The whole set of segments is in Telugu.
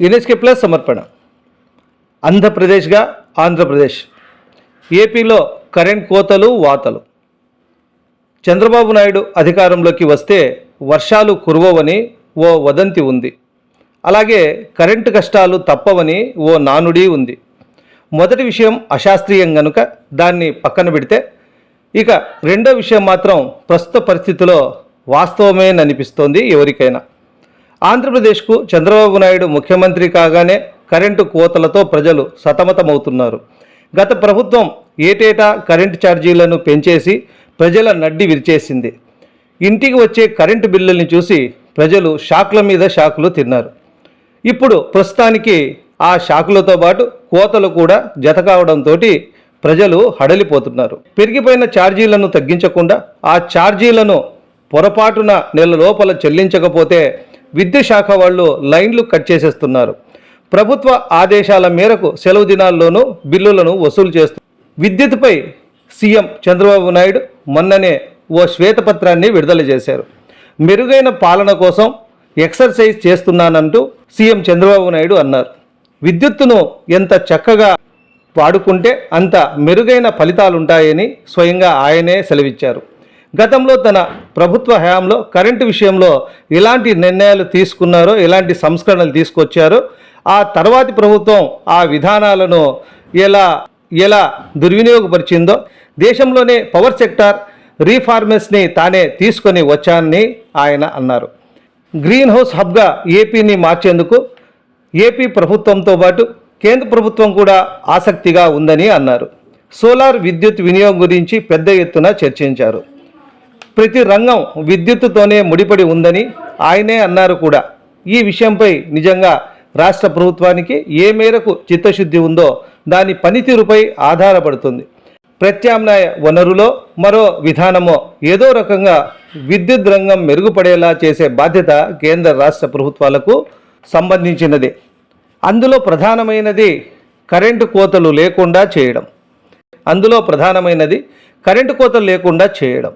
యునెస్కే ప్లస్ సమర్పణ. ఆంధ్రప్రదేశ్గా ఆంధ్రప్రదేశ్. ఏపీలో కరెంట్ కోతలు వాతలు. చంద్రబాబు నాయుడు అధికారంలోకి వస్తే వర్షాలు కురవవని ఓ వదంతి ఉంది. అలాగే కరెంటు కష్టాలు తప్పవని ఓ నానుడి ఉంది. మొదటి విషయం అశాస్త్రీయం గనుక దాన్ని పక్కన పెడితే ఇక రెండో విషయం మాత్రం ప్రస్తుత పరిస్థితిలో వాస్తవమేననిపిస్తోంది ఎవరికైనా. ఆంధ్రప్రదేశ్కు చంద్రబాబు నాయుడు ముఖ్యమంత్రి కాగానే కరెంటు కోతలతో ప్రజలు సతమతమవుతున్నారు. గత ప్రభుత్వం ఏటేటా కరెంటు ఛార్జీలను పెంచేసి ప్రజల నడ్డి విరిచేసింది. ఇంటికి వచ్చే కరెంటు బిల్లుల్ని చూసి ప్రజలు షాక్ల మీద షాకులు తిన్నారు. ఇప్పుడు ప్రస్తుతానికి ఆ షాకులతో పాటు కోతలు కూడా జత కావడంతో ప్రజలు హడలిపోతున్నారు. పెరిగిపోయిన ఛార్జీలను తగ్గించకుండా ఆ ఛార్జీలను పొరపాటున నెల లోపల చెల్లించకపోతే విద్యుత్ శాఖ వాళ్ళు లైన్లు కట్ చేసేస్తున్నారు. ప్రభుత్వ ఆదేశాల మేరకు సెలవు దినాల్లోనూ బిల్లులను వసూలు చేస్తూ విద్యుత్పై సీఎం చంద్రబాబు నాయుడు మొన్ననే ఓ శ్వేతపత్రాన్ని విడుదల చేశారు. మెరుగైన పాలన కోసం ఎక్సర్సైజ్ చేస్తున్నానంటూ సీఎం చంద్రబాబు నాయుడు అన్నారు. విద్యుత్తును ఎంత చక్కగా వాడుకుంటే అంత మెరుగైన ఫలితాలుంటాయని స్వయంగా ఆయనే సెలవిచ్చారు. గతంలో తన ప్రభుత్వ హయాంలో కరెంటు విషయంలో ఎలాంటి నిర్ణయాలు తీసుకున్నారో ఎలాంటి సంస్కరణలు తీసుకొచ్చారో ఆ తర్వాతి ప్రభుత్వం ఆ విధానాలను ఎలా ఎలా దుర్వినియోగపరిచిందో దేశంలోనే పవర్ సెక్టార్ రీఫార్మర్స్ని తానే తీసుకొని వచ్చానని ఆయన అన్నారు. గ్రీన్ హౌస్ హబ్గా ఏపీని మార్చేందుకు ఏపీ ప్రభుత్వంతో పాటు కేంద్ర ప్రభుత్వం కూడా ఆసక్తిగా ఉందని అన్నారు. సోలార్ విద్యుత్ వినియోగం గురించి పెద్ద ఎత్తున చర్చించారు. ప్రతి రంగం విద్యుత్తుతోనే ముడిపడి ఉందని ఆయనే అన్నారు కూడా. ఈ విషయంపై నిజంగా రాష్ట్ర ప్రభుత్వానికి ఏ మేరకు చిత్తశుద్ధి ఉందో దాని పనితీరుపై ఆధారపడుతుంది. ప్రత్యామ్నాయ వనరులో మరో విధానమో ఏదో రకంగా విద్యుత్ రంగం మెరుగుపడేలా చేసే బాధ్యత కేంద్ర రాష్ట్ర ప్రభుత్వాలకు సంబంధించినది. అందులో ప్రధానమైనది కరెంటు కోతలు లేకుండా చేయడం. అందులో ప్రధానమైనది కరెంటు కోతలు లేకుండా చేయడం.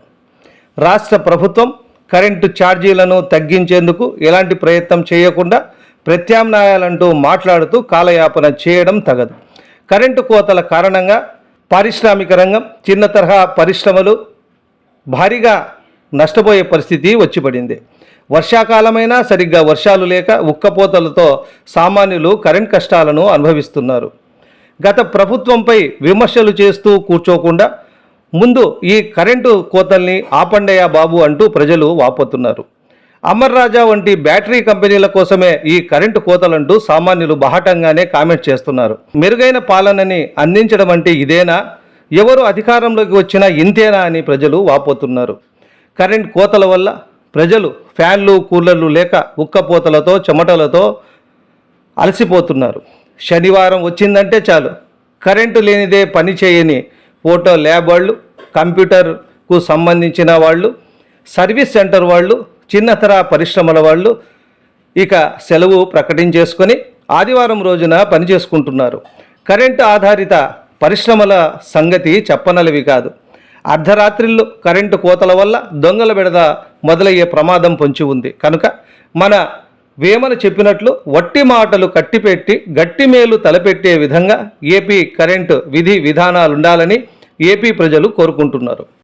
రాష్ట్ర ప్రభుత్వం కరెంటు ఛార్జీలను తగ్గించేందుకు ఎలాంటి ప్రయత్నం చేయకుండా ప్రత్యామ్నాయాలంటూ మాట్లాడుతూ కాలయాపన చేయడం తగదు. కరెంటు కోతల కారణంగా పారిశ్రామిక రంగం చిన్న తరహా పరిశ్రమలు భారీగా నష్టపోయే పరిస్థితి వచ్చిపడింది. వర్షాకాలమైనా సరిగ్గా వర్షాలు లేక ఉక్కపోతలతో సామాన్యులు కరెంట్ కష్టాలను అనుభవిస్తున్నారు. గత ప్రభుత్వంపై విమర్శలు చేస్తూ కూర్చోకుండా ముందు ఈ కరెంటు కోతల్ని ఆపండయ్యా బాబు అంటూ ప్రజలు వాపోతున్నారు. అమర్ రాజా వంటి బ్యాటరీ కంపెనీల కోసమే ఈ కరెంటు కోతలంటూ సామాన్యులు బాహటంగానే కామెంట్ చేస్తున్నారు. మెరుగైన పాలనని అందించడం అంటే ఇదేనా? ఎవరు అధికారంలోకి వచ్చినా ఇంతేనా అని ప్రజలు వాపోతున్నారు. కరెంట్ కోతల వల్ల ప్రజలు ఫ్యాన్లు కూలర్లు లేక ఉక్కపోతలతో చెమటలతో అలసిపోతున్నారు. శనివారం వచ్చిందంటే చాలు. కరెంటు లేనిదే పని చేయని ఫోటో ల్యాబ్ వాళ్ళు కంప్యూటర్కు సంబంధించిన వాళ్ళు సర్వీస్ సెంటర్ వాళ్ళు చిన్నతర పరిశ్రమల వాళ్ళు ఇక సెలవు ప్రకటించేసుకొని ఆదివారం రోజున పని చేసుకుంటున్నారు కరెంటు ఆధారిత పరిశ్రమల సంగతి చెప్పనలవి కాదు. అర్ధరాత్రిళ్ళు కరెంటు కోతల వల్ల దొంగల బెడద మొదలయ్యే ప్రమాదం పొంచి ఉంది. కనుక మన వేమన చెప్పినట్లు వట్టి మాటలు కట్టిపెట్టి గట్టి మేలు తలపెట్టే విధంగా ఏపీ కరెంటు విధి విధానాలుండాలని ఏపీ ప్రజలు కోరుకుంటున్నారు.